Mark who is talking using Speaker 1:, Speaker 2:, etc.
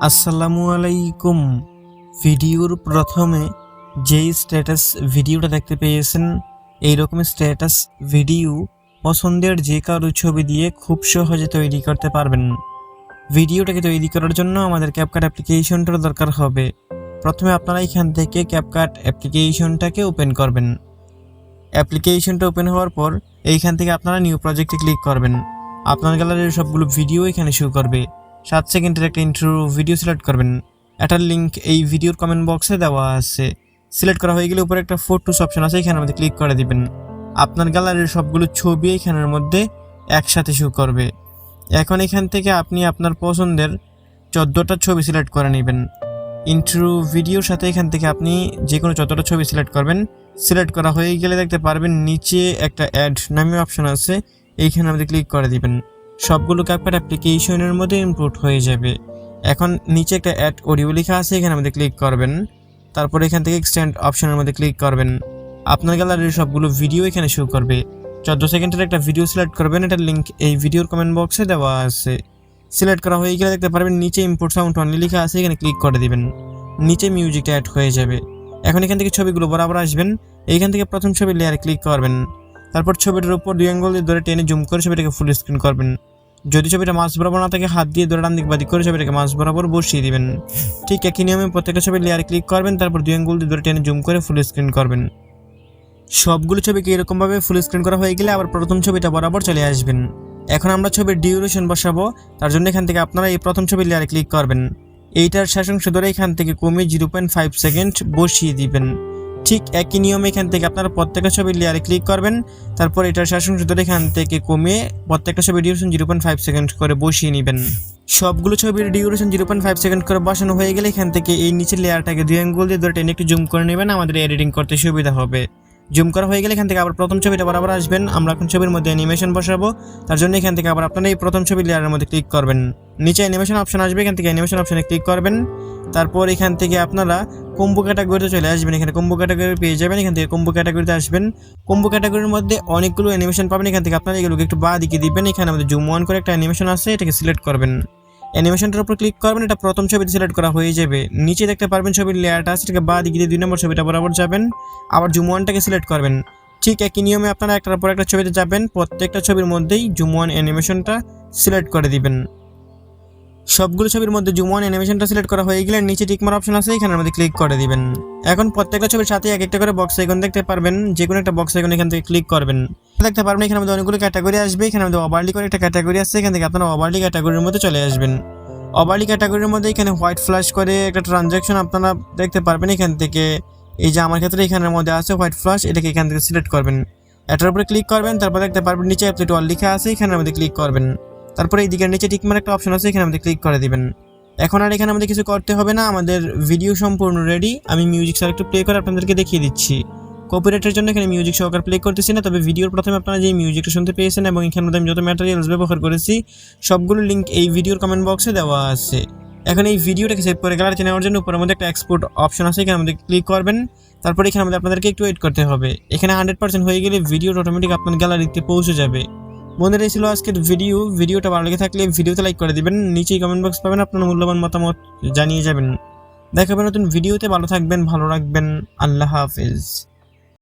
Speaker 1: আসসালামু আলাইকুম। ভিডিওর প্রথমে যেই স্ট্যাটাস ভিডিওটা দেখতে পেয়েছেন এই রকম স্ট্যাটাস ভিডিও পছন্দের যে কারও ছবি দিয়ে খুব সহজে তৈরি করতে পারবেন। ভিডিওটাকে তৈরি করার জন্য আমাদের ক্যাপকাট অ্যাপ্লিকেশনটার দরকার হবে। প্রথমে আপনারা এখান থেকে ক্যাপকাট অ্যাপ্লিকেশনটাকে ওপেন করবেন। অ্যাপ্লিকেশনটা ওপেন হওয়ার পর এইখান থেকে আপনারা নিউ প্রজেক্টে ক্লিক করবেন। আপনার গ্যালারির সবগুলো ভিডিও এখানে শো করবে। সাত সেকেন্ডের একটা ইন্ট্রো ভিডিও সিলেক্ট করবেন। এটার লিঙ্ক এই ভিডিওর কমেন্ট বক্সে দেওয়া আছে। সিলেক্ট করা হয়ে গেলে উপরে একটা ফটোস অপশন আছে, এখানের মধ্যে ক্লিক করে দিবেন। আপনার গ্যালারির সবগুলো ছবি এখানের মধ্যে একসাথে শো করবে। এখন এখান থেকে আপনি আপনার পছন্দের চোদ্দোটা ছবি সিলেক্ট করে নেবেন। ইন্ট্রো ভিডিওর সাথে এখান থেকে আপনি যে কোনো যতটা ছবি সিলেক্ট করবেন। সিলেক্ট করা হয়ে গেলে দেখতে পারবেন, নিচে একটা অ্যাড নামে অপশন আছে এইখানে আমাদের ক্লিক করে দিবেন। সবগুলো ক্যাপকাট অ্যাপ্লিকেশনের মধ্যে ইনপুট হয়ে যাবে। এখন নিচে একটা অ্যাড অডিও লেখা আছে, এখানে আমাদের ক্লিক করবেন। তারপর এখান থেকে এক্সটেন্ড অপশনের মধ্যে ক্লিক করবেন। আপনার গ্যালারির সবগুলো ভিডিও এখানে শো করবে। চোদ্দ সেকেন্ডের একটা ভিডিও সিলেক্ট করবেন, এটার লিঙ্ক এই ভিডিওর কমেন্ট বক্সে দেওয়া আছে। সিলেক্ট করা হয়ে গেলে দেখতে পারবেন নিচে ইম্পোর্ট সাউন্ড অনলি লেখা আছে, এখানে ক্লিক করে দিবেন। নিচে মিউজিকটা অ্যাড হয়ে যাবে। এখন এখান থেকে ছবিগুলো বরাবর আসবেন। এইখান থেকে প্রথম ছবি লেয়ারে ক্লিক করবেন। তারপর ছবিটার উপর দুই অ্যাঙ্গল দিয়ে ধরে টেনে জুম করে ছবিটাকে ফুল স্ক্রিন করবেন। যদি ছবিটা মাছ বরাবর না থাকে, হাত দিয়ে ধরে ডান দিক বাদিক করে ছবিটাকে মাছ বরাবর বসিয়ে দিবেন। ঠিক একই নিয়মে প্রত্যেকটা ছবি লেয়ারে ক্লিক করবেন, তারপর দুই অ্যাঙ্গল দিয়ে ধরে টেনে জুম করে ফুল স্ক্রিন করবেন। সবগুলো ছবিকে এরকমভাবে ফুল স্ক্রিন করা হয়ে গেলে আবার প্রথম ছবিটা বরাবর চলে আসবেন। এখন আমরা ছবির ডিউরেশন বসাবো, তার জন্য এখান থেকে আপনারা এই প্রথম ছবি লেয়ারে ক্লিক করবেন। এইটার শেষাংশ ধরে এখান থেকে কমিয়ে জিরো পয়েন্ট ফাইভ সেকেন্ড বসিয়ে দিবেন। ঠিক একই নিয়ম এখান থেকে আপনারা প্রত্যেকটা ছবির লেয়ারে ক্লিক করবেন। তারপর এটার শাসন সুতরাং এখান থেকে কমিয়ে প্রত্যেকটা ছবির duration zero point five second করে বসিয়ে নেবেন। সবগুলো ছবির duration zero point five second করে বসানো হয়ে গেলে এখান থেকে এই নিচের লেয়ারটাকে দুই অ্যাঙ্গুল দিয়ে ধরে টেনে একটু জুম করে নেবেন। আমাদের এডিটিং করতে সুবিধা হবে। জুম করা হয়ে গেলে এখান থেকে আবার প্রথম ছবিটা বরাবর আসবেন। আমরা এখন ছবির মধ্যে অ্যানিমেশন বসাবো। তার জন্য এখান থেকে আবার আপনারা এই প্রথম ছবি লেয়ারের মধ্যে ক্লিক করবেন। নিচে অ্যানিমেশন অপশন আসবে, এখান থেকে অ্যানিমেশন অপশনে ক্লিক করবেন। তারপর এখান থেকে আপনারা কম্বো ক্যাটাগরিতে চলে আসবেন। এখানে কম্বো ক্যাটাগরি পেয়ে যাবেন, এখান থেকে কম্বো ক্যাটাগরিতে আসবেন। কম্বো ক্যাটাগরির মধ্যে অনেকগুলো অ্যানিমেশন পাবেন। এখান থেকে আপনারা এগুলোকে একটু বা দিকে দিবেন। এখানে আমাদের জুম ওয়ান করে একটা অ্যানিমেশন আছে, এটাকে সিলেক্ট করবেন। অ্যানিমেশনটার উপর ক্লিক করবেন, এটা প্রথম ছবিতে সিলেক্ট করা হয়ে যাবে। নিচে দেখতে পারবেন ছবির লেয়ারটা এটাকে বা দিকে দিয়ে দুই নম্বর ছবিটা বরাবর যাবেন। আবার জুম ওয়ানটাকে সিলেক্ট করবেন। ঠিক একই নিয়মে আপনারা একটার পর একটা ছবিতে যাবেন, প্রত্যেকটা ছবির মধ্যেই জুম ওয়ান অ্যানিমেশনটা সিলেক্ট করে দিবেন। সবগুলো ছবির মধ্যে জুম ওয়ান অ্যানিমেশনটা সিলেক্ট করা হয়ে গেলে নিচে টিকমার অপশন আছে, এখানের মধ্যে ক্লিক করে দিবেন। এখন প্রত্যেকটা ছবির সাথে এক একটা করে বক্স আইকন দেখতে পারবেন যে কোনো একটা বক্স আইকন এখান থেকে ক্লিক করবেন। দেখতে পারবেন, এখানে মধ্যে অনেকগুলো ক্যাটাগরি আসবে। এখানে মধ্যে ওভারলি করে একটা ক্যাটাগরি আছে, এখান থেকে আপনারা ওভারলি ক্যাটাগরির মধ্যে চলে আসবেন। ওভারলি ক্যাটাগরির মধ্যে এখানে হোয়াইট ফ্ল্যাশ করে একটা ট্রানজ্যাকশন আপনারা দেখতে পারবেন এখান থেকে। এই যে আমার ক্ষেত্রে এখানের মধ্যে আছে হোয়াইট ফ্ল্যাশ এটাকে এখান থেকে সিলেক্ট করবেন। এটার উপরে ক্লিক করবেন, তারপর দেখতে পারবেন নিচে অ্যাপলেট অল লেখা আছে, এখানের মধ্যে ক্লিক করবেন। তারপরে এই দিকের নিচে টিকমার একটা অপশন আছে এখানে আমাদের ক্লিক করে দিবেন। এখন আর এখানে আমাদের কিছু করতে হবে না, আমাদের ভিডিও সম্পূর্ণ রেডি আমি মিউজিক স্যার একটু প্লে করে আপনাদেরকে দেখিয়ে দিচ্ছি। কপিরাইটের জন্য এখানে মিউজিক সহকার প্লে করতেছি না, তবে ভিডিওর প্রথমে আপনারা যে মিউজিকটা শুনতে পেয়েছেন এবং এখানে আমি যত ম্যাটেরিয়ালস ব্যবহার করেছি, সবগুলো লিঙ্ক এই ভিডিওর কমেন্ট বক্সে দেওয়া আছে। এখন এই ভিডিওটাকে সেভ করে গ্যালারিতে নেওয়ার জন্য উপরের মধ্যে একটা এক্সপোর্ট অপশন আছে, এখানে আমাদের ক্লিক করবেন। তারপরে এখানে আমাদের আপনাদেরকে একটু ওয়েট করতে হবে। এখানে হান্ড্রেড পার্সেন্ট হয়ে গেলে ভিডিওটা অটোমেটিক আপনার গ্যালারিতে পৌঁছে যাবে। বন্ধুরা এই ছিল আজকের ভিডিও ভিডিওটা ভালো লেগে থাকলে ভিডিওতে লাইক করে দিবেন, নিচেই কমেন্ট বক্স পাবেন, আপনার মূল্যবান মতামত জানিয়ে যাবেন। দেখাবেন নতুন ভিডিওতে ভালো থাকবেন, ভালো রাখবেন, আল্লাহ হাফেজ।